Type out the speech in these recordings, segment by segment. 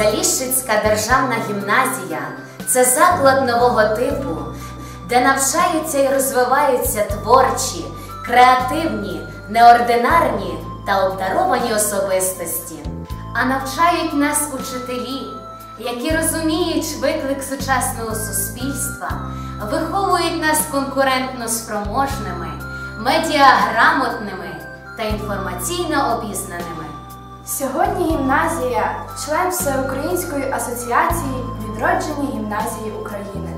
Заліщицька державна гімназія це заклад нового типу, де навчаються і розвиваються творчі, креативні, неординарні та обдаровані особистості. А навчають нас учителі, які розуміють виклик сучасного суспільства, виховують нас конкурентно спроможними, медіаграмотними та інформаційно обізнаними. Сьогодні гімназія член Всеукраїнської асоціації відродження гімназії України.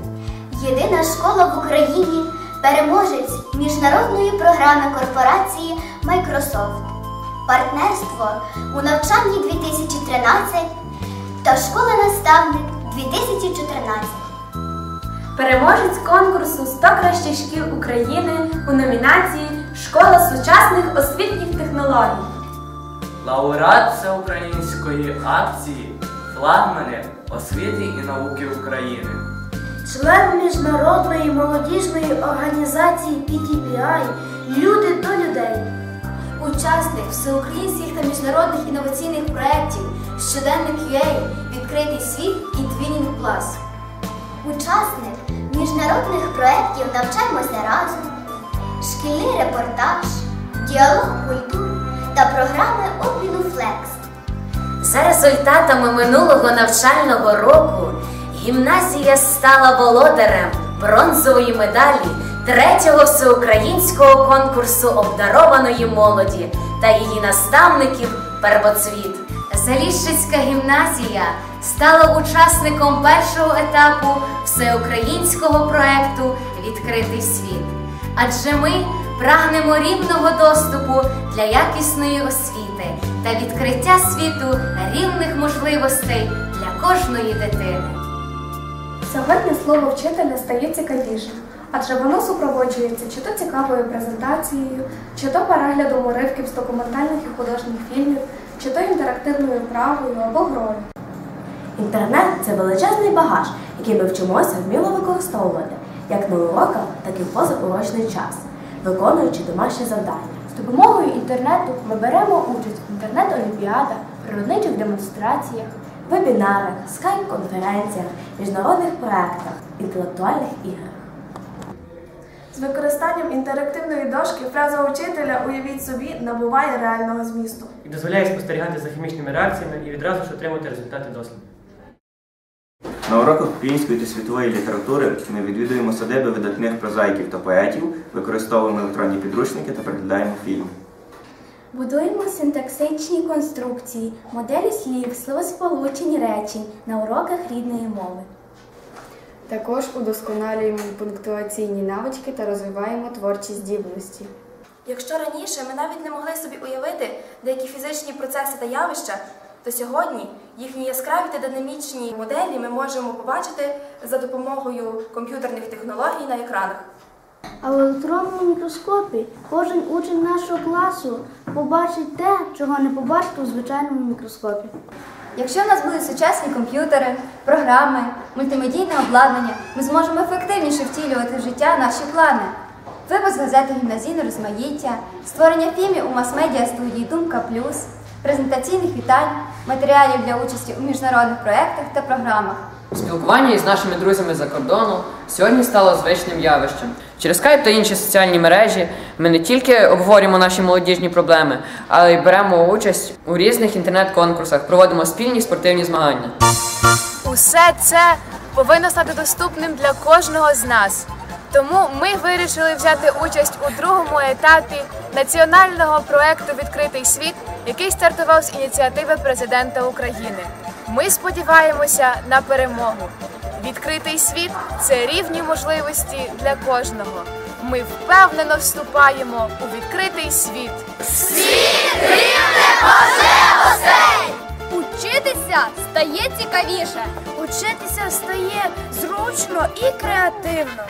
Єдина школа в Україні переможець міжнародної програми корпорації Microsoft. Партнерство у навчанні 2013 та школа-наставник 2014. Переможець конкурсу 100 кращих шкіл України у номінації Школа сучасних освітніх технологій. Лауреат всеукраїнської акції Флагмани освіти і науки України. Член міжнародної молодіжної організації PTPI Люди до людей. Учасник всеукраїнських та міжнародних інноваційних проєктів Щоденник UA, Відкритий світ і Twinning Plus. Учасник міжнародних проєктів Навчаємося разом, шкільний репортаж, діалог культур та програми обміну Флекс. За результатами минулого навчального року гімназія стала володарем бронзової медалі третього всеукраїнського конкурсу обдарованої молоді та її наставників Первоцвіт. Заліщицька гімназія стала учасником першого етапу всеукраїнського проекту Відкритий світ. Адже ми прагнемо рівного доступу для якісної освіти та відкриття світу рівних можливостей для кожної дитини. Сьогодні слово вчителя стає цікавішим, адже воно супроводжується чи то цікавою презентацією, чи то переглядом уривків з документальних і художніх фільмів, чи то інтерактивною вправою або грою. Інтернет це величезний багаж, який ми вчимося вміло використовувати як на уроках, так і в позаурочний час, виконуючи домашні завдання. З допомогою інтернету ми беремо участь в інтернет-олімпіадах, природничих демонстраціях, Вебінарах, скайп-конференціях, міжнародних проєктах, інтелектуальних іграх. З використанням інтерактивної дошки фраза учителя уявіть собі набуває реального змісту. і дозволяє спостерігати за хімічними реакціями і відразу ж отримати результати досліду. На уроках української та світової літератури ми відвідуємо садиби видатних прозаїків та поетів, використовуємо електронні підручники та переглядаємо фільми. Будуємо синтаксичні конструкції, моделі слів, словосполучень речень на уроках рідної мови. Також удосконалюємо пунктуаційні навички та розвиваємо творчі здібності. Якщо раніше ми навіть не могли собі уявити деякі фізичні процеси та явища, то сьогодні їхні яскраві та динамічні моделі ми можемо побачити за допомогою комп'ютерних технологій на екранах. А в електронному мікроскопі кожен учень нашого класу побачить те, чого не побачить у звичайному мікроскопі. Якщо в нас будуть сучасні комп'ютери, програми, мультимедійне обладнання, ми зможемо ефективніше втілювати в життя наші плани. Випуск газети Гімназійне розмаїття, створення фільмів у мас-медіа студії Думка Плюс, презентаційних вітань, матеріалів для участі у міжнародних проєктах та програмах. Спілкування із нашими друзями за кордону сьогодні стало звичним явищем. Через скайп та інші соціальні мережі ми не тільки обговорюємо наші молодіжні проблеми, але й беремо участь у різних інтернет-конкурсах, проводимо спільні спортивні змагання. Усе це повинно стати доступним для кожного з нас. Тому ми вирішили взяти участь у другому етапі національного проекту Відкритий світ, який стартував з ініціативи президента України. Ми сподіваємося на перемогу. Відкритий світ це рівні можливості для кожного. Ми впевнено вступаємо у відкритий світ. Світ рівних можливостей! Учитися стає цікавіше. Учитися стає зручно і креативно.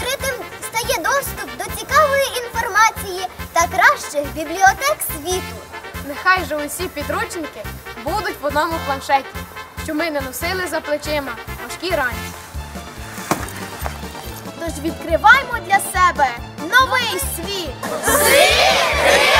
Відкритим стає доступ до цікавої інформації та кращих бібліотек світу. Нехай же усі підручники будуть в одному планшеті, що ми не носили за плечима важкі рані. Тож відкриваймо для себе новий світ. Світ!